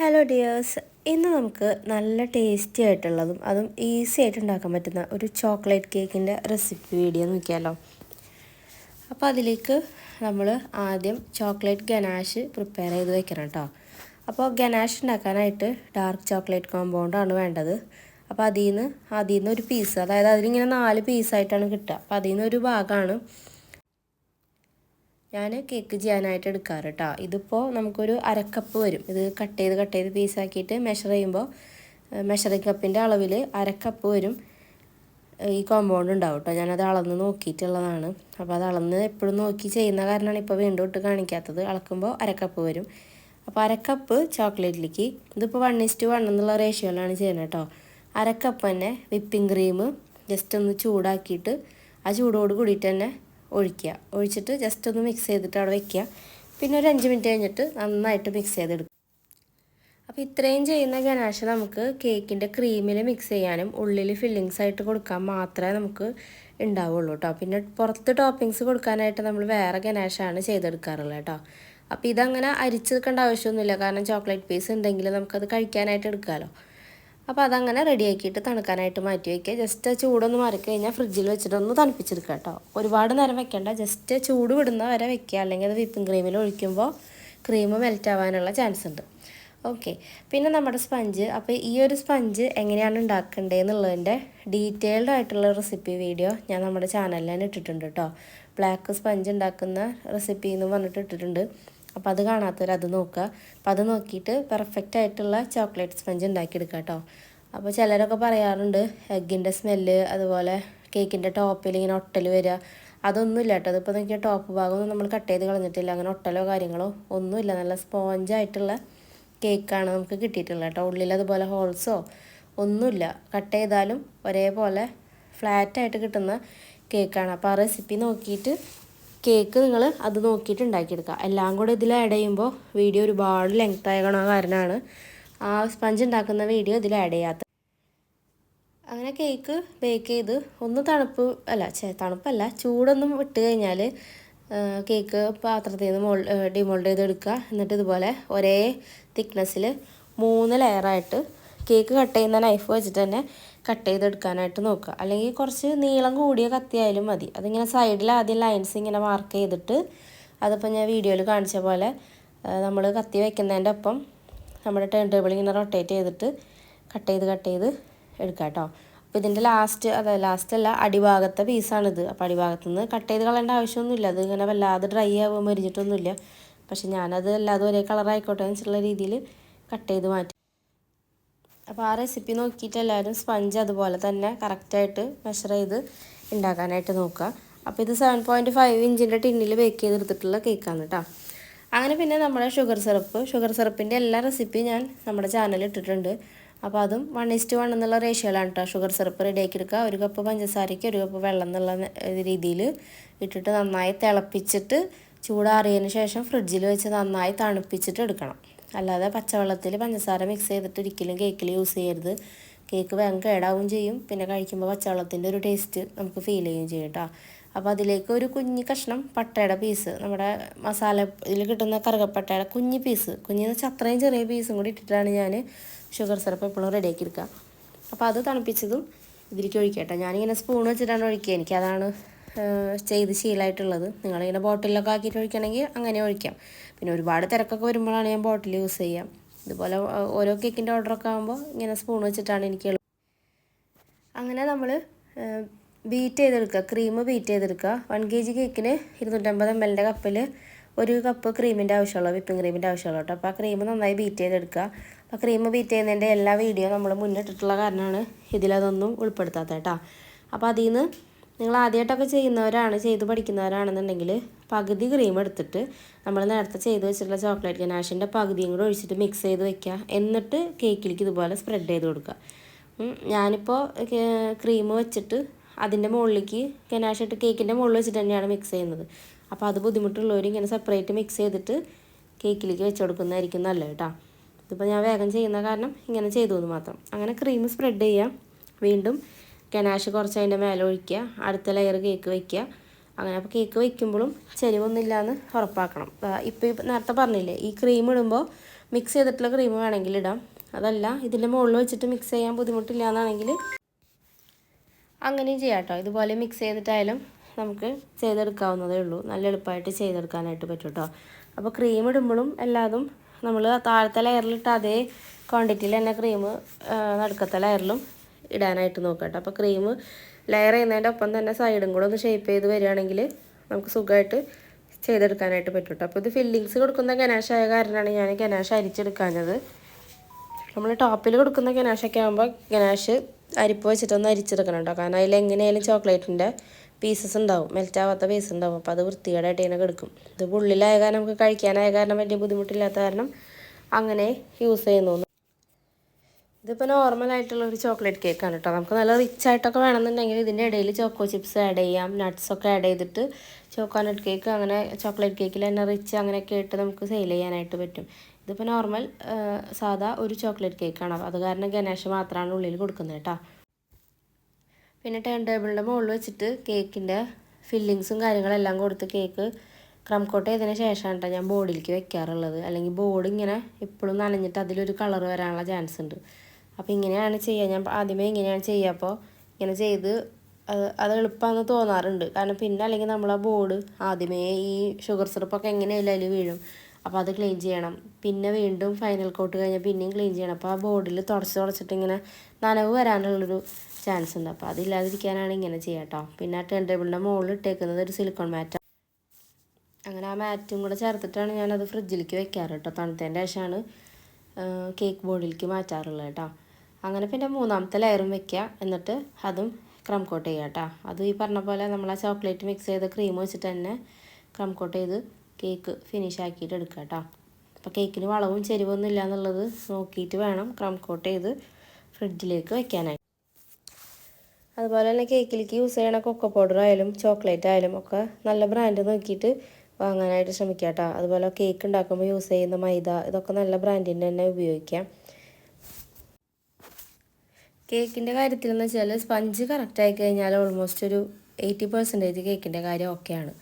Hello dears ഇന്ന് നമുക്ക് നല്ല ടേസ്റ്റി ആയിട്ടുള്ളതും അതും ഈസി ആയിട്ട് ഉണ്ടാക്കാൻ പറ്റുന്ന ഒരു ചോക്ലേറ്റ് കേക്കിന്റെ റെസിപ്പി വീഡിയോ നോക്കിയാലോ. അപ്പോൾ അതിലേക്ക് നമ്മൾ ആദ്യം ചോക്ലേറ്റ് ഗനാഷ് പ്രിപ്പയർ ചെയ്ത് വെക്കണം കേട്ടോ അപ്പോൾ ഗനാഷ് ഉണ്ടാക്കാനായിട്ട് ഡാർക്ക് ചോക്ലേറ്റ് കോമ്പൗണ്ടാണ് വേണ്ടത്. അപ്പോൾ അതിൽ നിന്ന് അതിൽ നിന്ന് ഒരു പീസ് അതായത് അതിലിങ്ങനെ നാല് പീസായിട്ടാണ് കിട്ടുക. അപ്പോൾ അതിൽ നിന്ന് ഒരു ഭാഗമാണ് ഞാൻ കേക്ക് ചെയ്യാനായിട്ട് എടുക്കാറ് കേട്ടോ ഇതിപ്പോൾ നമുക്കൊരു അരക്കപ്പ് വരും. ഇത് കട്ട് ചെയ്ത് കട്ട് ചെയ്ത് പീസാക്കിയിട്ട് മെഷർ ചെയ്യുമ്പോൾ മെഷറിംഗ് കപ്പിന്റെ അളവിൽ അരക്കപ്പ് വരും. ഈ കോമ്പൗണ്ട് ഉണ്ടാവും കേട്ടോ ഞാനത് അളന്ന് നോക്കിയിട്ടുള്ളതാണ്. അപ്പോൾ അത് അളന്ന് എപ്പോഴും നോക്കി ചെയ്യുന്ന കാരണമാണ് ഇപ്പോൾ വീണ്ടും ഇട്ട് കാണിക്കാത്തത്. അളക്കുമ്പോൾ അരക്കപ്പ് വരും. അപ്പോൾ അരക്കപ്പ് ചോക്ലേറ്റിലേക്ക് ഇതിപ്പോൾ വൺ ഇസ്റ്റ് വൺ എന്നുള്ള റേഷ്യോയിലാണ് ചെയ്യുന്നത് കേട്ടോ അരക്കപ്പ് തന്നെ വിപ്പിംഗ് ക്രീം ജസ്റ്റ് ഒന്ന് ചൂടാക്കിയിട്ട് ആ ചൂടോട് കൂടിയിട്ട് തന്നെ ഒഴിക്കുക. ഒഴിച്ചിട്ട് ജസ്റ്റ് ഒന്ന് മിക്സ് ചെയ്തിട്ട് അവിടെ വെക്കുക. പിന്നെ ഒരു അഞ്ച് മിനിറ്റ് കഴിഞ്ഞിട്ട് നന്നായിട്ട് മിക്സ് ചെയ്തെടുക്കുക. അപ്പോൾ ഇത്രയും ചെയ്യുന്ന ഗനാശ നമുക്ക് കേക്കിന്റെ ക്രീമിൽ മിക്സ് ചെയ്യാനും ഉള്ളിൽ ഫില്ലിങ്സ് ആയിട്ട് കൊടുക്കാൻ മാത്രമേ നമുക്ക് ഉണ്ടാവുള്ളൂ കേട്ടോ പിന്നെ പുറത്ത് ടോപ്പിങ്സ് കൊടുക്കാനായിട്ട് നമ്മൾ വേറെ ഗനാശാണ് ചെയ്തെടുക്കാറുള്ളത് കേട്ടോ അപ്പോൾ ഇതങ്ങനെ അരിച്ചെടുക്കേണ്ട ആവശ്യമൊന്നുമില്ല. കാരണം ചോക്ലേറ്റ് പീസ് ഉണ്ടെങ്കിൽ നമുക്കത് കഴിക്കാനായിട്ട് എടുക്കാമല്ലോ അപ്പോൾ അതങ്ങനെ റെഡിയാക്കിയിട്ട് തണുക്കാനായിട്ട് മാറ്റി വയ്ക്കുക ജസ്റ്റ് ചൂടൊന്ന് മാറിക്കഴിഞ്ഞാൽ ഫ്രിഡ്ജിൽ വെച്ചിട്ട് ഒന്ന് തണുപ്പിച്ചെടുക്കുക കേട്ടോ. ഒരുപാട് നേരം വെക്കേണ്ട. ജസ്റ്റ് ചൂട് വിടുന്ന വരെ വെക്കുക. അല്ലെങ്കിൽ അത് വിപ്പിംഗ് ക്രീമിൽ ഒഴിക്കുമ്പോൾ ക്രീം മെൽറ്റ് ആവാനുള്ള ചാൻസ് ഉണ്ട്. ഓക്കെ പിന്നെ നമ്മുടെ സ്പഞ്ച് അപ്പോൾ ഈ ഒരു സ്പഞ്ച് എങ്ങനെയാണ് ഉണ്ടാക്കേണ്ടതെന്നുള്ളതിന്റെ ഡീറ്റെയിൽഡ് ആയിട്ടുള്ള റെസിപ്പി വീഡിയോ ഞാൻ നമ്മുടെ ചാനലിൽ തന്നെ ഇട്ടിട്ടുണ്ട് കേട്ടോ. ബ്ലാക്ക് സ്പഞ്ച് ഉണ്ടാക്കുന്ന റെസിപ്പി എന്ന് പറഞ്ഞിട്ട് ഇട്ടിട്ടുണ്ട്. അപ്പോൾ അത് കാണാത്തവർ അത് നോക്കുക. അപ്പോൾ അത് നോക്കിയിട്ട് പെർഫെക്റ്റ് ആയിട്ടുള്ള ചോക്ലേറ്റ് സ്പഞ്ച് ഉണ്ടാക്കിയെടുക്കുക കേട്ടോ അപ്പോൾ ചിലരൊക്കെ പറയാറുണ്ട് എഗ്ഗിന്റെ സ്മെല്ല് അതുപോലെ കേക്കിന്റെ ടോപ്പിൽ ഇങ്ങനെ ഒട്ടൽ വരിക. അതൊന്നും ഇല്ല കേട്ടോ അതിപ്പോൾ നോക്കിയാൽ ടോപ്പ് ഭാഗമൊന്നും നമ്മൾ കട്ട് ചെയ്ത് കളഞ്ഞിട്ടില്ല. അങ്ങനെ ഒട്ടലോ കാര്യങ്ങളോ ഒന്നുമില്ല നല്ല സ്പോഞ്ചായിട്ടുള്ള കേക്കാണ് നമുക്ക് കിട്ടിയിട്ടുള്ളത് കേട്ടോ ഉള്ളിൽ അതുപോലെ ഹോൾസോ ഒന്നുമില്ല കട്ട് ചെയ്താലും ഒരേപോലെ ഫ്ലാറ്റായിട്ട് കിട്ടുന്ന കേക്കാണ് അപ്പോൾ ആ റെസിപ്പി നോക്കിയിട്ട് കേക്ക് നിങ്ങൾ അത് നോക്കിയിട്ട് ഉണ്ടാക്കിയെടുക്കുക. എല്ലാം കൂടെ ഇതിൽ ആഡ് ചെയ്യുമ്പോൾ വീഡിയോ ഒരുപാട് ലെങ്ത് ആകണ കാരണമാണ് ആ സ്പഞ്ച് ഉണ്ടാക്കുന്ന വീഡിയോ ഇതിൽ ആഡ് ചെയ്യാത്തത്. അങ്ങനെ കേക്ക് ബേക്ക് ചെയ്ത് ഒന്ന് തണുപ്പ് അല്ല ചേ തണുപ്പല്ല ചൂടൊന്നും ഇട്ട് കഴിഞ്ഞാൽ കേക്ക് പാത്രത്തിൽ നിന്ന് മോൾ ഡിമോൾഡ് ചെയ്തെടുക്കുക. എന്നിട്ട് ഇതുപോലെ ഒരേ തിക്നെസ്സിൽ മൂന്ന് ലെയറായിട്ട് കേക്ക് കട്ട് ചെയ്യുന്ന നൈഫ് വെച്ചിട്ട് തന്നെ കട്ട് ചെയ്തെടുക്കാനായിട്ട് നോക്കുക. അല്ലെങ്കിൽ കുറച്ച് നീളം കൂടിയ കത്തിയായാലും മതി. അതിങ്ങനെ സൈഡിൽ ആദ്യം ലൈൻസ് ഇങ്ങനെ മാർക്ക് ചെയ്തിട്ട് അതിപ്പോൾ ഞാൻ വീഡിയോയിൽ കാണിച്ച പോലെ നമ്മൾ കത്തി വയ്ക്കുന്നതിന്റെ ഒപ്പം നമ്മുടെ ടേൺ ടേബിൾ ഇങ്ങനെ റൊട്ടേറ്റ് ചെയ്തിട്ട് കട്ട് ചെയ്ത് കട്ട് ചെയ്ത് എടുക്കുക കേട്ടോ അപ്പോൾ ഇതിന്റെ ലാസ്റ്റ് അതെ ലാസ്റ്റ് അല്ല അടിഭാഗത്തെ പീസാണിത് അപ്പോൾ അടിഭാഗത്ത് നിന്ന് കട്ട് ചെയ്ത് കളയേണ്ട ആവശ്യമൊന്നുമില്ല. അത് ഇങ്ങനെ വല്ലാതെ ഡ്രൈ ആവുമ്പോൾ മരിഞ്ഞിട്ടൊന്നുമില്ല. പക്ഷെ ഞാനത് അല്ലാതെ ഒരേ കളറായിക്കോട്ടെ എന്ന് വെച്ചിട്ടുള്ള രീതിയിൽ കട്ട് ചെയ്ത് മാറ്റി അപ്പോൾ ആ റെസിപ്പി നോക്കിയിട്ട് എല്ലാവരും സ്പഞ്ച് അതുപോലെ തന്നെ കറക്റ്റായിട്ട് മെഷർ ചെയ്ത് ഉണ്ടാക്കാനായിട്ട് നോക്കുക. അപ്പോൾ ഇത് സെവൻ പോയിന്റ് ഫൈവ് ഇഞ്ചിന്റെ ടിന്നിൽ ബേക്ക് ചെയ്തെടുത്തിട്ടുള്ള കേക്കാണ് കേട്ടോ അങ്ങനെ പിന്നെ നമ്മുടെ ഷുഗർ സിറപ്പ് ഷുഗർ സിറപ്പിന്റെ എല്ലാ റെസിപ്പിയും ഞാൻ നമ്മുടെ ചാനലിൽ ഇട്ടിട്ടുണ്ട്. അപ്പോൾ അതും വൺ ഇസ്റ്റ് വൺ എന്നുള്ള റേഷ്യോയിലാണ് കേട്ടോ ഷുഗർ സിറപ്പ് റെഡിയാക്കി എടുക്കുക. ഒരു കപ്പ് പഞ്ചസാരയ്ക്ക് ഒരു കപ്പ് വെള്ളം എന്നുള്ള രീതിയിൽ ഇട്ടിട്ട് നന്നായി തിളപ്പിച്ചിട്ട് ചൂടാറിയതിന് ശേഷം ഫ്രിഡ്ജിൽ വെച്ച് നന്നായി തണുപ്പിച്ചിട്ട് എടുക്കണം. അല്ലാതെ പച്ചവെള്ളത്തിൽ പഞ്ചസാര മിക്സ് ചെയ്തിട്ട് ഒരിക്കലും കേക്കിൽ യൂസ് ചെയ്യരുത്. കേക്ക് വേഗം കേടാവും ചെയ്യും. പിന്നെ കഴിക്കുമ്പോൾ പച്ചവെള്ളത്തിന്റെ ഒരു ടേസ്റ്റ് നമുക്ക് ഫീൽ ചെയ്യുകയും ചെയ്യും കേട്ടോ അപ്പോൾ അതിലേക്ക് ഒരു കുഞ്ഞി കഷ്ണം പട്ടയുടെ പീസ് നമ്മുടെ മസാല ഇതിൽ കിട്ടുന്ന കറുകപ്പട്ടയുടെ കുഞ്ഞി പീസ് കുഞ്ഞെന്ന് വെച്ചാൽ അത്രയും ചെറിയ പീസും കൂടി ഇട്ടിട്ടാണ് ഞാൻ ഷുഗർ സിറപ്പ് എപ്പോഴും റെഡിയാക്കി എടുക്കുക അപ്പോൾ അത് തണുപ്പിച്ചതും ഇതിലേക്ക് ഒഴിക്കട്ടെ. കേട്ടോ ഞാനിങ്ങനെ സ്പൂൺ വെച്ചിട്ടാണ് ഒഴിക്കുക എനിക്കതാണ് ചെയ്ത് ശീലമായിട്ടുള്ളത് നിങ്ങളിങ്ങനെ ബോട്ടിലൊക്കെ ആക്കിയിട്ട് ഒഴിക്കണമെങ്കിൽ അങ്ങനെ ഒഴിക്കാം. പിന്നെ ഒരുപാട് തിരക്കൊക്കെ വരുമ്പോഴാണ് ഞാൻ ബോട്ടിൽ യൂസ് ചെയ്യാം. ഇതുപോലെ ഓരോ കേക്കിന്റെ ഓർഡറൊക്കെ ആകുമ്പോൾ ഇങ്ങനെ സ്പൂൺ വെച്ചിട്ടാണ് എനിക്ക് അങ്ങനെ നമ്മൾ ബീറ്റ് ചെയ്തെടുക്കുക ക്രീം ബീറ്റ് ചെയ്തെടുക്കുക വൺ കെ ജി കേക്കിന് ഇരുന്നൂറ്റമ്പത് എം എല്ലിന്റെ കപ്പിൽ ഒരു കപ്പ് ക്രീമിന്റെ ആവശ്യമുള്ളൂ വിപ്പിംഗ് ക്രീമിന്റെ ആവശ്യമുള്ളൂ കേട്ടോ. അപ്പോൾ ആ ക്രീം നന്നായി ബീറ്റ് ചെയ്തെടുക്കുക അപ്പോൾ ക്രീം ബീറ്റ് ചെയ്യുന്നതിന്റെ എല്ലാ വീഡിയോ നമ്മൾ മുന്നിട്ടിട്ടുള്ള കാരണമാണ് ഇതിലതൊന്നും ഉൾപ്പെടുത്താത്ത കേട്ടോ. അപ്പോൾ അതിൽ നിന്ന് നിങ്ങൾ ആദ്യമായിട്ടൊക്കെ ചെയ്യുന്നവരാണ് ചെയ്ത് പഠിക്കുന്നവരാണെന്നുണ്ടെങ്കിൽ പകുതി ക്രീം എടുത്തിട്ട് നമ്മൾ നേരത്തെ ചെയ്ത് വെച്ചിട്ടുള്ള ചോക്ലേറ്റ് ഗനാഷിന്റെ പകുതിയും കൂടെ ഒഴിച്ചിട്ട് മിക്സ് ചെയ്ത് വെക്കുക എന്നിട്ട് കേക്കിലേക്ക് ഇതുപോലെ സ്പ്രെഡ് ചെയ്ത് കൊടുക്കുക ഞാനിപ്പോൾ ക്രീം വെച്ചിട്ട് അതിന്റെ മുകളിലേക്ക് ഗനാഷ് ഇട്ട് കേക്കിന്റെ മുകളിൽ വെച്ചിട്ട് തന്നെയാണ് മിക്സ് ചെയ്യുന്നത്. അപ്പോൾ അത് ബുദ്ധിമുട്ടുള്ളവർ ഇങ്ങനെ സെപ്പറേറ്റ് മിക്സ് ചെയ്തിട്ട് കേക്കിലേക്ക് വെച്ച് കൊടുക്കുന്നതായിരിക്കും നല്ലത് കേട്ടോ ഇതിപ്പോൾ ഞാൻ വേഗം ചെയ്യുന്ന കാരണം ഇങ്ങനെ ചെയ്തു മാത്രം. അങ്ങനെ ക്രീം സ്പ്രെഡ് ചെയ്യാം. വീണ്ടും ഗനാഷ് കുറച്ച് അതിന്റെ മേലെ ഒഴിക്കുക അടുത്ത ലെയർ കേക്ക് വയ്ക്കുക അങ്ങനെ അപ്പോൾ കേക്ക് വയ്ക്കുമ്പോഴും ചെരിവൊന്നുമില്ലാന്ന് ഉറപ്പാക്കണം. ഇപ്പോൾ നേരത്തെ പറഞ്ഞില്ലേ ഈ ക്രീം ഇടുമ്പോൾ മിക്സ് ചെയ്തിട്ടുള്ള ക്രീം വേണമെങ്കിൽ ഇടാം. അതല്ല ഇതിന്റെ മുകളിൽ വെച്ചിട്ട് മിക്സ് ചെയ്യാൻ ബുദ്ധിമുട്ടില്ല എന്നാണെങ്കിൽ അങ്ങനെയും ചെയ്യാം കേട്ടോ ഇതുപോലെ മിക്സ് ചെയ്തിട്ടായാലും നമുക്ക് ചെയ്തെടുക്കാവുന്നതേ ഉള്ളൂ. നല്ല എളുപ്പമായിട്ട് ചെയ്തെടുക്കാനായിട്ട് പറ്റും കേട്ടോ അപ്പോൾ ക്രീം ഇടുമ്പോഴും എല്ലാതും നമ്മൾ താഴത്തെ ലെയറിലിട്ട് അതേ ക്വാണ്ടിറ്റിയിൽ തന്നെ ക്രീം നടുക്കത്തെ ലെയറിലും ഇടാനായിട്ട് നോക്കാം കേട്ടോ അപ്പോൾ ക്രീം ലെയർ ചെയ്യുന്നതിന്റെ ഒപ്പം തന്നെ സൈഡും കൂടെ ഒന്ന് ഷേപ്പ് ചെയ്ത് വരികയാണെങ്കിൽ നമുക്ക് സുഖമായിട്ട് ചെയ്തെടുക്കാനായിട്ട് പറ്റും കേട്ടോ അപ്പോൾ ഇത് ഫില്ലിങ്സ് കൊടുക്കുന്ന ഗനാഷ് ആയ കാരണമാണ് ഞാൻ ഗനാഷ് അരിച്ചെടുക്കാഞ്ഞത്. നമ്മൾ ടോപ്പിൽ കൊടുക്കുന്ന ഗനാശൊക്കെ ആകുമ്പോൾ ഗനാഷ് അരിപ്പ് വെച്ചിട്ടൊന്ന് അരിച്ചെടുക്കണം കേട്ടോ കാരണം അതിൽ എങ്ങനെയായാലും ചോക്ലേറ്റിന്റെ പീസസ് ഉണ്ടാവും. മെൽറ്റാവാത്ത പീസ് ഉണ്ടാവും. അപ്പോൾ അത് വൃത്തികേടായിട്ട് ഇതിനെ എടുക്കും ഇത് ഉള്ളിലായ കാരണം നമുക്ക് കഴിക്കാനായ കാരണം വലിയ ബുദ്ധിമുട്ടില്ലാത്ത കാരണം അങ്ങനെ യൂസ് ചെയ്യുന്നു. ഇതിപ്പോൾ നോർമൽ ആയിട്ടുള്ള ഒരു ചോക്ലേറ്റ് കേക്കാണ് കേട്ടോ നമുക്ക് നല്ല റിച്ച് ആയിട്ടൊക്കെ വേണമെന്നുണ്ടെങ്കിൽ ഇതിന്റെ ഇടയിൽ ചോക്കോ ചിപ്സ് ആഡ് ചെയ്യാം നട്ട്സ് ഒക്കെ ആഡ് ചെയ്തിട്ട് ചോക്കോനട്ട് കേക്ക് അങ്ങനെ ചോക്ലേറ്റ് കേക്കിൽ തന്നെ റിച്ച് അങ്ങനെയൊക്കെ ഇട്ട് നമുക്ക് സെയിൽ ചെയ്യാനായിട്ട് പറ്റും. ഇതിപ്പോൾ നോർമൽ സാധാ ഒരു ചോക്ലേറ്റ് കേക്കാണ് അത് കാരണം ഗണേഷ് മാത്രമാണ് ഉള്ളിൽ കൊടുക്കുന്നത് കേട്ടോ പിന്നെ ടേൺ ടേബിളിന്റെ മുകളിൽ വെച്ചിട്ട് കേക്കിന്റെ ഫില്ലിങ്സും കാര്യങ്ങളെല്ലാം കൊടുത്ത് കേക്ക് ക്രം കോട്ട് ചെയ്തതിന് ശേഷമാണ് കേട്ടോ ഞാൻ ബോർഡിലേക്ക് വെക്കാറുള്ളത്. അല്ലെങ്കിൽ ബോർഡ് ഇങ്ങനെ എപ്പോഴും നനഞ്ഞിട്ട് അതിലൊരു കളർ വരാനുള്ള ചാൻസ് ഉണ്ട്. അപ്പോൾ ഇങ്ങനെയാണ് ചെയ്യുക ഞാൻ ആദ്യമേ ഇങ്ങനെയാണ് ചെയ്യുക അപ്പോൾ ഇങ്ങനെ ചെയ്ത് അത് എളുപ്പമാണെന്ന് തോന്നാറുണ്ട്. കാരണം പിന്നെ അല്ലെങ്കിൽ നമ്മൾ ആ ബോർഡ് ആദ്യമേ ഈ ഷുഗർ സിറപ്പൊക്കെ എങ്ങനെയല്ല അതിൽ വീഴും. അപ്പോൾ അത് ക്ലീൻ ചെയ്യണം. പിന്നെ വീണ്ടും ഫൈനൽ കോട്ട് കഴിഞ്ഞാൽ പിന്നെയും ക്ലീൻ ചെയ്യണം. അപ്പോൾ ആ ബോർഡിൽ തുടച്ച് തുടച്ചിട്ട് ഇങ്ങനെ നനവ് വരാനുള്ളൊരു ചാൻസ് ഉണ്ട്. അപ്പോൾ അതില്ലാതിരിക്കാനാണ് ഇങ്ങനെ ചെയ്യുക കേട്ടോ പിന്നെ ആ ടേൺ ടേബിളിന്റെ മുകളിൽ ഇട്ടേക്കുന്നത് ഒരു സിലിക്കോൺ മാറ്റാണ് അങ്ങനെ ആ മാറ്റും കൂടെ ചേർത്തിട്ടാണ് ഞാനത് ഫ്രിഡ്ജിലേക്ക് വെക്കാറ് കേട്ടോ തണുത്തതിന്റെ ശേഷമാണ് കേക്ക് ബോർഡിലേക്ക് മാറ്റാറുള്ളത് കേട്ടോ അങ്ങനെ പിന്നെ മൂന്നാമത്തെ ലെയറും വെക്കുക എന്നിട്ട് അതും ക്രം കോട്ട് ചെയ്യുക കേട്ടോ അത് ഈ പറഞ്ഞ പോലെ നമ്മൾ ആ ചോക്ലേറ്റ് മിക്സ് ചെയ്ത ക്രീം വെച്ചിട്ട് തന്നെ ക്രം കോട്ട് ചെയ്ത് കേക്ക് ഫിനിഷ് ആക്കിയിട്ട് എടുക്കുക കേട്ടോ അപ്പോൾ കേക്കിന് വളവും ചെരിവൊന്നും ഇല്ല എന്നുള്ളത് നോക്കിയിട്ട് വേണം ക്രം കോട്ട് ചെയ്ത് ഫ്രിഡ്ജിലേക്ക് വെക്കാനായിട്ട് അതുപോലെ തന്നെ കേക്കിലേക്ക് യൂസ് ചെയ്യണ കൊക്കോ പൗഡർ ആയാലും ചോക്ലേറ്റ് ആയാലും ഒക്കെ നല്ല ബ്രാൻഡ് നോക്കിയിട്ട് വാങ്ങാനായിട്ട് ശ്രമിക്കുക കേട്ടോ അതുപോലെ കേക്ക് ഉണ്ടാക്കുമ്പോൾ യൂസ് ചെയ്യുന്ന മൈദ ഇതൊക്കെ നല്ല ബ്രാൻഡിന്റെ തന്നെ ഉപയോഗിക്കാം. കേക്കിന്റെ കാര്യത്തിൽ എന്ന് വെച്ചാൽ സ്പഞ്ച് കറക്റ്റായി കഴിഞ്ഞാൽ ഓൾമോസ്റ്റ് ഒരു എയ്റ്റി പെർസെന്റേജ് കേക്കിന്റെ കാര്യം ഓക്കെയാണ്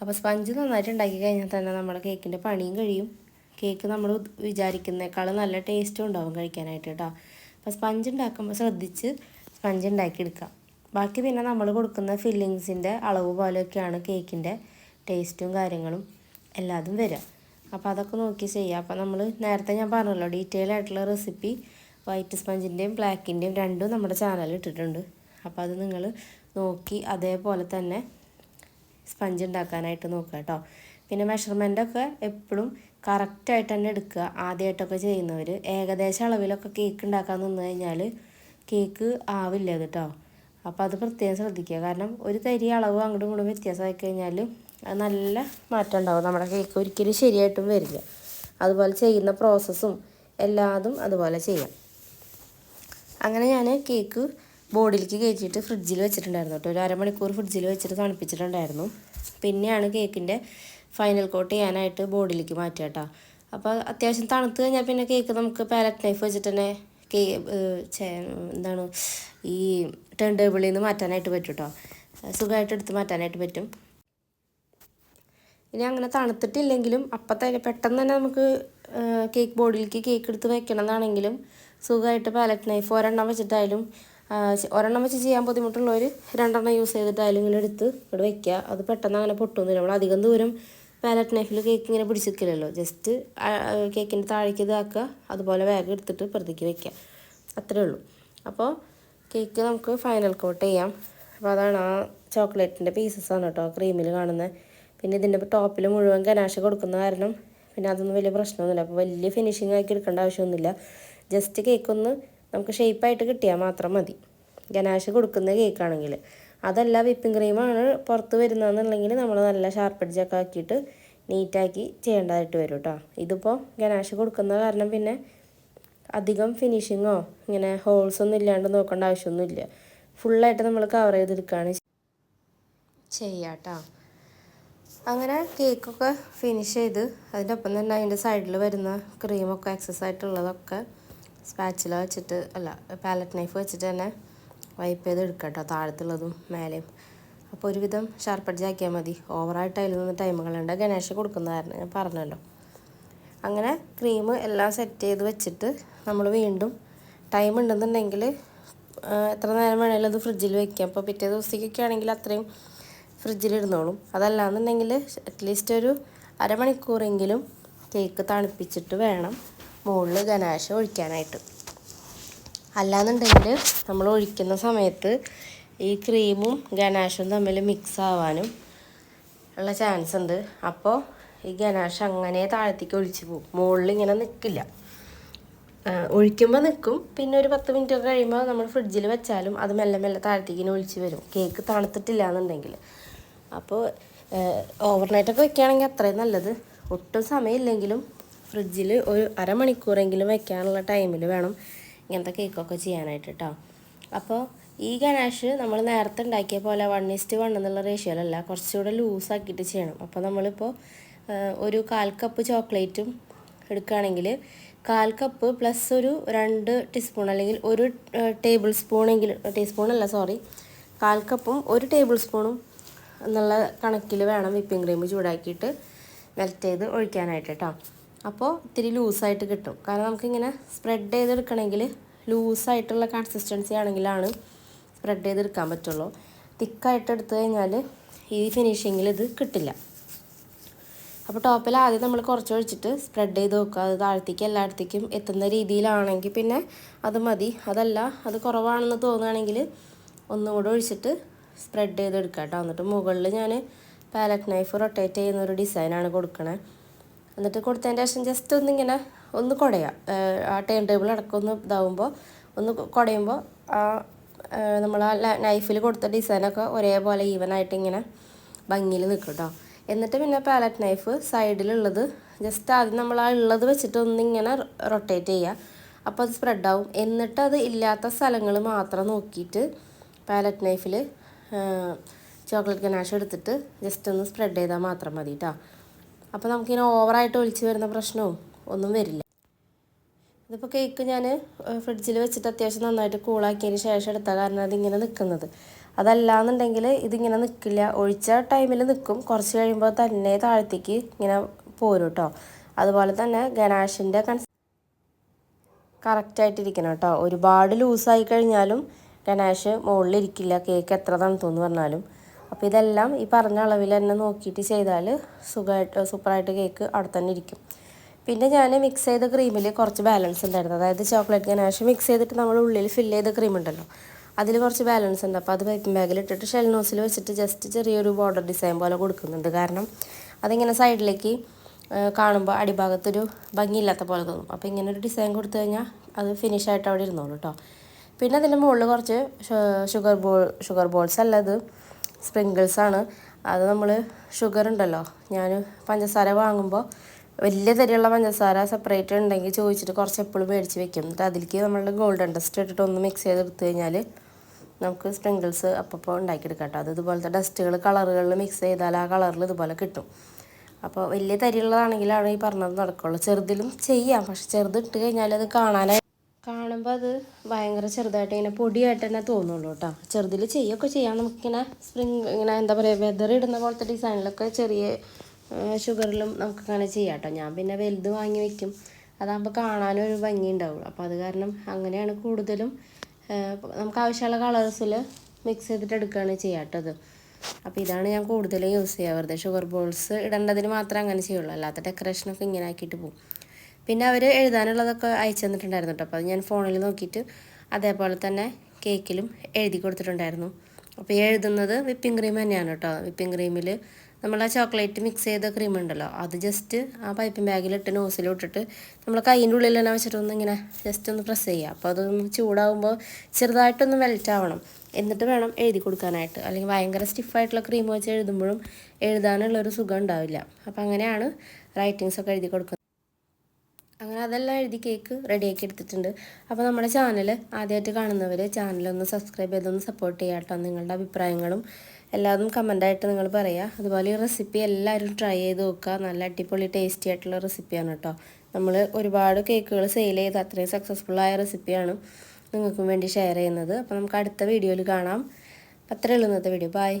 അപ്പോൾ സ്പഞ്ച് നന്നായിട്ട് ഉണ്ടാക്കി കഴിഞ്ഞാൽ തന്നെ നമ്മുടെ കേക്കിന്റെ പണിയും കഴിയും. കേക്ക് നമ്മൾ വിചാരിക്കുന്നേക്കാൾ നല്ല ടേസ്റ്റും ഉണ്ടാവും കഴിക്കാനായിട്ട് കേട്ടോ അപ്പോൾ സ്പഞ്ച് ഉണ്ടാക്കുമ്പോൾ ശ്രദ്ധിച്ച് സ്പഞ്ച് ഉണ്ടാക്കിയെടുക്കാം ബാക്കി പിന്നെ നമ്മൾ കൊടുക്കുന്ന ഫില്ലിങ്സിന്റെ അളവ് പോലെയൊക്കെയാണ് കേക്കിന്റെ ടേസ്റ്റും കാര്യങ്ങളും എല്ലാതും വരിക. അപ്പോൾ അതൊക്കെ നോക്കി ചെയ്യുക. അപ്പോൾ നമ്മൾ നേരത്തെ ഞാൻ പറഞ്ഞല്ലോ ഡീറ്റെയിൽ ആയിട്ടുള്ള റെസിപ്പി വൈറ്റ് സ്പഞ്ചിന്റെയും ബ്ലാക്കിന്റെയും രണ്ടും നമ്മുടെ ചാനലിൽ ഇട്ടിട്ടുണ്ട്. അപ്പോൾ അത് നിങ്ങൾ നോക്കി അതേപോലെ തന്നെ സ്പഞ്ച് ഉണ്ടാക്കാനായിട്ട് നോക്കുക കേട്ടോ. പിന്നെ മെഷർമെന്റൊക്കെ എപ്പോഴും കറക്റ്റായിട്ട് തന്നെ എടുക്കുക. ആദ്യമായിട്ടൊക്കെ ചെയ്യുന്നവർ ഏകദേശം അളവിലൊക്കെ കേക്ക് ഉണ്ടാക്കാൻ നിന്ന് കഴിഞ്ഞാൽ കേക്ക് ആവില്ല കേട്ടോ. അപ്പോൾ അത് പ്രത്യേകം ശ്രദ്ധിക്കുക. കാരണം ഒരു തരി അളവ് അങ്ങോട്ടും ഇങ്ങോട്ടും വ്യത്യാസമായി കഴിഞ്ഞാൽ അത് നല്ല മാറ്റം ഉണ്ടാവും. നമ്മുടെ കേക്ക് ഒരിക്കലും ശരിയായിട്ടും വരില്ല. അതുപോലെ ചെയ്യുന്ന പ്രോസസ്സും എല്ലാതും അതുപോലെ ചെയ്യാം. അങ്ങനെ ഞാൻ കേക്ക് ബോർഡിലേക്ക് കയറ്റിയിട്ട് ഫ്രിഡ്ജിൽ വെച്ചിട്ടുണ്ടായിരുന്നു കേട്ടോ. ഒരു അരമണിക്കൂർ ഫ്രിഡ്ജിൽ വെച്ചിട്ട് തണുപ്പിച്ചിട്ടുണ്ടായിരുന്നു. പിന്നെയാണ് കേക്കിന്റെ ഫൈനൽ കോട്ട് ചെയ്യാനായിട്ട് ബോർഡിലേക്ക് മാറ്റുക കേട്ടോ. അപ്പോൾ അത്യാവശ്യം തണുത്ത് കഴിഞ്ഞാൽ പിന്നെ കേക്ക് നമുക്ക് പാലറ്റ് നൈഫ് വെച്ചിട്ട് തന്നെ കേ എന്താണ് ഈ ടേൺ ടേബിളിൽ നിന്ന് മാറ്റാനായിട്ട് പറ്റും കേട്ടോ. സുഖമായിട്ട് എടുത്ത് മാറ്റാനായിട്ട് പറ്റും. ഇനി അങ്ങനെ തണുത്തിട്ടില്ലെങ്കിലും അപ്പം തന്നെ പെട്ടെന്ന് തന്നെ നമുക്ക് കേക്ക് ബോർഡിലേക്ക് കേക്ക് എടുത്ത് വെക്കണം എന്നാണെങ്കിലും സുഖമായിട്ട് പാലറ്റ് നൈഫ് ഒരെണ്ണം വെച്ചിട്ടായാലും ഒരെണ്ണം വെച്ച് ചെയ്യാൻ ബുദ്ധിമുട്ടുള്ളവർ രണ്ടെണ്ണം യൂസ് ചെയ്തിട്ടായാലും ഇങ്ങനെ എടുത്ത് ഇവിടെ വെക്കുക അത് പെട്ടെന്ന് അങ്ങനെ പൊട്ടുന്നില്ല. നമ്മൾ അധികം ദൂരം പാലറ്റ് നൈഫിൽ കേക്ക് ഇങ്ങനെ പിടിച്ചിരിക്കില്ലല്ലോ ജസ്റ്റ് കേക്കിന്റെ താഴേക്ക് ഇതാക്കുക അതുപോലെ വേഗം എടുത്തിട്ട് പ്രതിക്ക് വെക്കുക അത്രേ ഉള്ളൂ. അപ്പോൾ കേക്ക് നമുക്ക് ഫൈനൽ കോട്ട് ചെയ്യാം. അപ്പോൾ അതാണ് ആ ചോക്ലേറ്റിന്റെ ആണ് കേട്ടോ ക്രീമിൽ കാണുന്നത് പിന്നെ ഇതിന്റെ ടോപ്പിൽ മുഴുവൻ ഗനാശ കൊടുക്കുന്ന കാരണം പിന്നെ അതൊന്നും വലിയ പ്രശ്നമൊന്നുമില്ല. അപ്പോൾ വലിയ ഫിനിഷിംഗ് ആക്കി എടുക്കേണ്ട ആവശ്യമൊന്നുമില്ല. ജസ്റ്റ് കേക്കൊന്ന് നമുക്ക് ഷേപ്പായിട്ട് കിട്ടിയാൽ മാത്രം മതി. ഗനാശ് കൊടുക്കുന്ന കേക്കാണെങ്കിൽ അതല്ല വിപ്പിംഗ് ക്രീമാണ് പുറത്ത് വരുന്നതെന്നുണ്ടെങ്കിൽ നമ്മൾ നല്ല ഷാർപ്പ് എഡ്ജൊക്കെ ആക്കിയിട്ട് നീറ്റാക്കി ചെയ്യേണ്ടതായിട്ട് വരും കേട്ടോ ഇതിപ്പോൾ ഗനാശ് കൊടുക്കുന്ന കാരണം പിന്നെ അധികം ഫിനിഷിങ്ങോ ഇങ്ങനെ ഹോൾസ് ഒന്നും ഇല്ലാണ്ട് നോക്കേണ്ട ആവശ്യമൊന്നുമില്ല. ഫുള്ളായിട്ട് നമ്മൾ കവർ ചെയ്തെടുക്കുകയാണ് ചെയ്യാട്ടോ അങ്ങനെ കേക്കൊക്കെ ഫിനിഷ് ചെയ്ത് അതിന്റെ ഒപ്പം തന്നെ അതിന്റെ സൈഡിൽ വരുന്ന ക്രീമൊക്കെ എക്സസ് ആയിട്ടുള്ളതൊക്കെ സ്പാച്ചില വെച്ചിട്ട് അല്ല പാലറ്റ് നൈഫ് വെച്ചിട്ട് തന്നെ വൈപ്പ് ചെയ്ത് എടുക്കാം കേട്ടോ താഴത്തുള്ളതും മേലെയും. അപ്പോൾ ഒരുവിധം ഷാർപ്പഡ്ജ് ആക്കിയാൽ മതി. ഓവറായിട്ട് അതിൽ നിന്ന് ടൈം കളയണ്ട. ഗണേഷ് കൊടുക്കുന്നതായിരുന്നു ഞാൻ പറഞ്ഞല്ലോ. അങ്ങനെ ക്രീം എല്ലാം സെറ്റ് ചെയ്ത് വെച്ചിട്ട് നമ്മൾ വീണ്ടും ടൈം ഉണ്ടെന്നുണ്ടെങ്കിൽ എത്ര നേരം വേണമെങ്കിലും അത് ഫ്രിഡ്ജിൽ വെക്കാം. അപ്പോൾ പിറ്റേ ദിവസത്തേക്കൊക്കെ ആണെങ്കിൽ അത്രയും ഫ്രിഡ്ജിലിരുന്നോളും അതല്ലാന്നുണ്ടെങ്കിൽ അറ്റ്ലീസ്റ്റ് ഒരു അരമണിക്കൂറെങ്കിലും കേക്ക് തണുപ്പിച്ചിട്ട് വേണം മുകളിൽ ഗനാശ ഒഴിക്കാനായിട്ട്. അല്ലാന്നുണ്ടെങ്കിൽ നമ്മൾ ഒഴിക്കുന്ന സമയത്ത് ഈ ക്രീമും ഗനാഷും തമ്മിൽ മിക്സ് ആവാനും ഉള്ള ചാൻസ് ഉണ്ട് അപ്പോൾ ഈ ഗനാഷ് അങ്ങനെ താഴത്തേക്ക് ഒഴിച്ച് പോകും മുകളിൽ ഇങ്ങനെ നിൽക്കില്ല ഒഴിക്കുമ്പോൾ നിൽക്കും പിന്നെ ഒരു പത്ത് മിനിറ്റ് ഒക്കെ കഴിയുമ്പോൾ നമ്മൾ ഫ്രിഡ്ജിൽ വെച്ചാലും അത് മെല്ലെ മെല്ലെ താഴത്തേക്ക് ഇങ്ങനെ ഒഴിച്ച് വരും. കേക്ക് തണുത്തിട്ടില്ല എന്നുണ്ടെങ്കിൽ അപ്പോൾ ഓവർനൈറ്റൊക്കെ വെക്കുകയാണെങ്കിൽ അത്രയും നല്ലത്. ഒട്ടും സമയമില്ലെങ്കിലും ഫ്രിഡ്ജിൽ ഒരു അരമണിക്കൂറെങ്കിലും വെക്കാനുള്ള ടൈമിൽ വേണം ഇങ്ങനത്തെ കേക്കൊക്കെ ചെയ്യാനായിട്ട് കേട്ടോ അപ്പോൾ ഈ ഗനാഷ് നമ്മൾ നേരത്തെ ഉണ്ടാക്കിയ പോലെ വൺ ഇസ്റ്റ് വൺ എന്നുള്ള റേഷ്യോയിലല്ല കുറച്ചുകൂടെ ലൂസാക്കിയിട്ട് ചെയ്യണം. അപ്പോൾ നമ്മളിപ്പോൾ ഒരു കാൽ കപ്പ് ചോക്ലേറ്റും എടുക്കുകയാണെങ്കിൽ കാൽ കപ്പ് പ്ലസ് ഒരു രണ്ട് ടീസ്പൂൺ അല്ലെങ്കിൽ ഒരു ടേബിൾ സ്പൂണെങ്കിലും ടീസ്പൂൺ അല്ല സോറി കാൽ കപ്പും ഒരു ടേബിൾ സ്പൂണും എന്നുള്ള കണക്കിൽ വേണം വിപ്പിംഗ് ക്രീം ചൂടാക്കിയിട്ട് മെൽറ്റ് ചെയ്ത് ഒഴിക്കാനായിട്ട് കേട്ടോ അപ്പോൾ ഇത്തിരി ലൂസായിട്ട് കിട്ടും. കാരണം നമുക്കിങ്ങനെ സ്പ്രെഡ് ചെയ്തെടുക്കണമെങ്കിൽ ലൂസായിട്ടുള്ള കൺസിസ്റ്റൻസി ആണെങ്കിലാണ് സ്പ്രെഡ് ചെയ്തെടുക്കാൻ പറ്റുള്ളൂ. തിക്കായിട്ട് എടുത്തു കഴിഞ്ഞാൽ ഈ ഫിനിഷിങ്ങിൽ ഇത് കിട്ടില്ല. അപ്പോൾ ടോപ്പിൽ ആദ്യം നമ്മൾ കുറച്ച് ഒഴിച്ചിട്ട് സ്പ്രെഡ് ചെയ്ത് നോക്കുക അത് താഴത്തേക്ക് എല്ലായിടത്തേക്കും എത്തുന്ന രീതിയിലാണെങ്കിൽ പിന്നെ അത് മതി. അതല്ല അത് കുറവാണെന്ന് തോന്നുകയാണെങ്കിൽ ഒന്നും കൂടെ ഒഴിച്ചിട്ട് സ്പ്രെഡ് ചെയ്തെടുക്കുക കേട്ടോ. എന്നിട്ട് മുകളിൽ ഞാൻ പാലറ്റ് നൈഫ് റൊട്ടേറ്റ് ചെയ്യുന്ന ഒരു ഡിസൈനാണ് കൊടുക്കണേ. എന്നിട്ട് കൊടുത്തതിന്റെ ശേഷം ജസ്റ്റ് ഒന്നിങ്ങനെ ഒന്ന് കുടയുക ആ ടേൺ ടേബിൾ അടക്കം ഒന്ന് ഇതാവുമ്പോൾ ഒന്ന് കുടയുമ്പോൾ ആ നമ്മൾ ആ നൈഫിൽ കൊടുത്ത ഡിസൈനൊക്കെ ഒരേപോലെ ഈവനായിട്ട് ഇങ്ങനെ ഭംഗിയിൽ നിൽക്കും കേട്ടോ എന്നിട്ട് പിന്നെ പാലറ്റ് നൈഫ് സൈഡിലുള്ളത് ജസ്റ്റ് ആദ്യം നമ്മൾ ആ ഉള്ളത് വെച്ചിട്ട് ഒന്നിങ്ങനെ റൊട്ടേറ്റ് ചെയ്യുക അപ്പോൾ അത് സ്പ്രെഡാവും എന്നിട്ട് അത് ഇല്ലാത്ത സ്ഥലങ്ങൾ മാത്രം നോക്കിയിട്ട് പാലറ്റ് നൈഫിൽ ചോക്ലേറ്റ് ഗനാഷ് എടുത്തിട്ട് ജസ്റ്റ് ഒന്ന് സ്പ്രെഡ് ചെയ്താൽ മാത്രം മതി കേട്ടോ അപ്പോൾ നമുക്കിങ്ങനെ ഓവറായിട്ട് ഒലിച്ച് വരുന്ന പ്രശ്നവും ഒന്നും വരില്ല. ഇതിപ്പോൾ കേക്ക് ഞാൻ ഫ്രിഡ്ജിൽ വെച്ചിട്ട് അത്യാവശ്യം നന്നായിട്ട് കൂളാക്കിയതിന് ശേഷം എടുത്താൽ കാരണം അതിങ്ങനെ നിൽക്കുന്നത് അതല്ലാന്നുണ്ടെങ്കിൽ ഇതിങ്ങനെ നിൽക്കില്ല ഒഴിച്ച ടൈമിൽ നിൽക്കും കുറച്ച് കഴിയുമ്പോൾ തന്നെ താഴത്തേക്ക് ഇങ്ങനെ പോരും കേട്ടോ അതുപോലെ തന്നെ ഗനാഷിന്റെ കൺസ് കറക്റ്റായിട്ടിരിക്കണം കേട്ടോ ഒരുപാട് ലൂസായി കഴിഞ്ഞാലും ഗനാഷ് മുകളിലിരിക്കില്ല കേക്ക് എത്ര തണുത്തു എന്ന് പറഞ്ഞാലും. അപ്പോൾ ഇതെല്ലാം ഈ പറഞ്ഞ അളവിൽ തന്നെ നോക്കിയിട്ട് ചെയ്താൽ സുഖമായിട്ട് സൂപ്പറായിട്ട് കേക്ക് അവിടെ തന്നെ ഇരിക്കും. പിന്നെ ഞാൻ മിക്സ് ചെയ്ത ക്രീമിൽ കുറച്ച് ബാലൻസ് ഉണ്ടായിരുന്നു. അതായത് ചോക്ലേറ്റ് ഗനാഷ് മിക്സ് ചെയ്തിട്ട് നമ്മൾ ഉള്ളിൽ ഫില്ല് ചെയ്ത ക്രീം ഉണ്ടല്ലോ അതിൽ കുറച്ച് ബാലൻസ് ഉണ്ട്. അപ്പോൾ അത് പൈപ്പിംഗ് ബാഗിൽ ഇട്ടിട്ട് ഷെൽ നോസിൽ വെച്ചിട്ട് ജസ്റ്റ് ചെറിയൊരു ബോർഡർ ഡിസൈൻ പോലെ കൊടുക്കുന്നുണ്ട്. കാരണം അതിങ്ങനെ സൈഡിലേക്ക് കാണുമ്പോൾ അടിഭാഗത്തൊരു ഭംഗിയില്ലാത്ത പോലെ തോന്നും. അപ്പോൾ ഇങ്ങനെ ഒരു ഡിസൈൻ കൊടുത്തു കഴിഞ്ഞാൽ അത് ഫിനിഷായിട്ട് അവിടെ ഇരുന്നോളൂ കേട്ടോ പിന്നെ അതിന്റെ മുകളിൽ കുറച്ച് ഷുഗർ ബോൾ ഷുഗർ ബോൾസ് അല്ല അത് സ്പ്രിങ്കിൾസാണ്. അത് നമ്മൾ ഷുഗർ ഉണ്ടല്ലോ ഞാൻ പഞ്ചസാര വാങ്ങുമ്പോൾ വലിയ തരിയുള്ള പഞ്ചസാര സെപ്പറേറ്റ് ഉണ്ടെങ്കിൽ ചോദിച്ചിട്ട് കുറച്ച് എപ്പോഴും മേടിച്ച് വെക്കും. എന്നിട്ട് അതിലേക്ക് നമ്മൾ ഗോൾഡൻ ഡസ്റ്റ് ഇട്ടിട്ട് ഒന്ന് മിക്സ് ചെയ്തെടുത്ത് കഴിഞ്ഞാൽ നമുക്ക് സ്പ്രിങ്കിൾസ് അപ്പോൾ ഉണ്ടാക്കിയെടുക്കാം കേട്ടോ. അത് ഇതുപോലത്തെ ഡസ്റ്റുകൾ കളറുകളിൽ മിക്സ് ചെയ്താൽ ആ കളറിൽ ഇതുപോലെ കിട്ടും. അപ്പോൾ വലിയ തരിയുള്ളതാണെങ്കിലാണ് ഈ പറഞ്ഞത് നടക്കുള്ളൂ. ചെറുതിലും ചെയ്യാം പക്ഷെ ചെറുതിട്ട് കഴിഞ്ഞാൽ അത് കാണാനായി കാണുമ്പോൾ അത് ഭയങ്കര ചെറുതായിട്ട് ഇങ്ങനെ പൊടിയായിട്ട് തന്നെ തോന്നുള്ളൂ കേട്ടോ ചെറുതിൽ ചെയ്യൊക്കെ ചെയ്യാം. നമുക്കിങ്ങനെ സ്പ്രിങ് ഇങ്ങനെ എന്താ പറയുക വെതർ ഇടുന്ന പോലത്തെ ഡിസൈനിലൊക്കെ ചെറിയ ഷുഗറിലും നമുക്ക് അങ്ങനെ ചെയ്യാം കേട്ടോ ഞാൻ പിന്നെ വലുത് വാങ്ങി വെക്കും. അതാകുമ്പോൾ കാണാനും ഒരു ഭംഗി ഉണ്ടാവുള്ളൂ. അപ്പോൾ അത് കാരണം അങ്ങനെയാണ് കൂടുതലും നമുക്ക് ആവശ്യമുള്ള കളേഴ്സിൽ മിക്സ് ചെയ്തിട്ട് എടുക്കുകയാണ് ചെയ്യാട്ടത് അപ്പോൾ ഇതാണ് ഞാൻ കൂടുതലും യൂസ് ചെയ്യുക ഷുഗർ ബോൾസ് ഇടേണ്ടതിന് മാത്രമേ അങ്ങനെ ചെയ്യുള്ളൂ. അല്ലാത്ത ഡെക്കറേഷനൊക്കെ ഇങ്ങനെ ആക്കിയിട്ട് പോകും. പിന്നെ അവർ എഴുതാനുള്ളതൊക്കെ അയച്ചു തന്നിട്ടുണ്ടായിരുന്നു കേട്ടോ അപ്പോൾ അത് ഞാൻ ഫോണിൽ നോക്കിയിട്ട് അതേപോലെ തന്നെ കേക്കിലും എഴുതി കൊടുത്തിട്ടുണ്ടായിരുന്നു. അപ്പോൾ എഴുതുന്നത് വിപ്പിംഗ് ക്രീം തന്നെയാണ് കേട്ടോ. വിപ്പിംഗ് ക്രീമിൽ നമ്മൾ ആ ചോക്ലേറ്റ് മിക്സ് ചെയ്ത ക്രീം ഉണ്ടല്ലോ അത് ജസ്റ്റ് ആ പൈപ്പിംഗ് ബാഗിലിട്ട് നോസിലോട്ടിട്ട് നമ്മൾ കൈയിന്റെ ഉള്ളിൽ തന്നെ വെച്ചിട്ട് ഒന്ന് ഇങ്ങനെ ജസ്റ്റ് ഒന്ന് പ്രസ് ചെയ്യുക. അപ്പോൾ അതൊന്ന് ചൂടാകുമ്പോൾ ചെറുതായിട്ടൊന്ന് മെൽറ്റ് ആവണം. എന്നിട്ട് വേണം എഴുതി കൊടുക്കാനായിട്ട്. അല്ലെങ്കിൽ ഭയങ്കര സ്റ്റിഫായിട്ടുള്ള ക്രീം വെച്ച് എഴുതുമ്പോഴും എഴുതാനുള്ളൊരു സുഖം ഉണ്ടാവില്ല. അപ്പോൾ അങ്ങനെയാണ് റൈറ്റിങ്സ് ഒക്കെ എഴുതി കൊടുക്കുന്നത്. അങ്ങനെ അതെല്ലാം എഴുതി കേക്ക് റെഡിയാക്കി എടുത്തിട്ടുണ്ട്. അപ്പോൾ നമ്മുടെ ചാനൽ ആദ്യമായിട്ട് കാണുന്നവർ ചാനലൊന്ന് സബ്സ്ക്രൈബ് ചെയ്തൊന്ന് സപ്പോർട്ട് ചെയ്യാം കേട്ടോ നിങ്ങളുടെ അഭിപ്രായങ്ങളും. എല്ലാതും കമന്റായിട്ട് നിങ്ങൾ പറയുക അതുപോലെ ഈ റെസിപ്പി എല്ലാവരും ട്രൈ ചെയ്ത് നോക്കുക നല്ല അടിപൊളി ടേസ്റ്റി ആയിട്ടുള്ള റെസിപ്പിയാണ് കേട്ടോ നമ്മൾ ഒരുപാട് കേക്കുകൾ സെയിൽ ചെയ്ത് അത്രയും സക്സസ്ഫുൾ ആയ റെസിപ്പിയാണ് നിങ്ങൾക്കും വേണ്ടി ഷെയർ ചെയ്യുന്നത്. അപ്പോൾ നമുക്ക് അടുത്ത വീഡിയോയിൽ കാണാം. അത്രയുള്ളൂ ഇന്നത്തെ വീഡിയോ ബൈ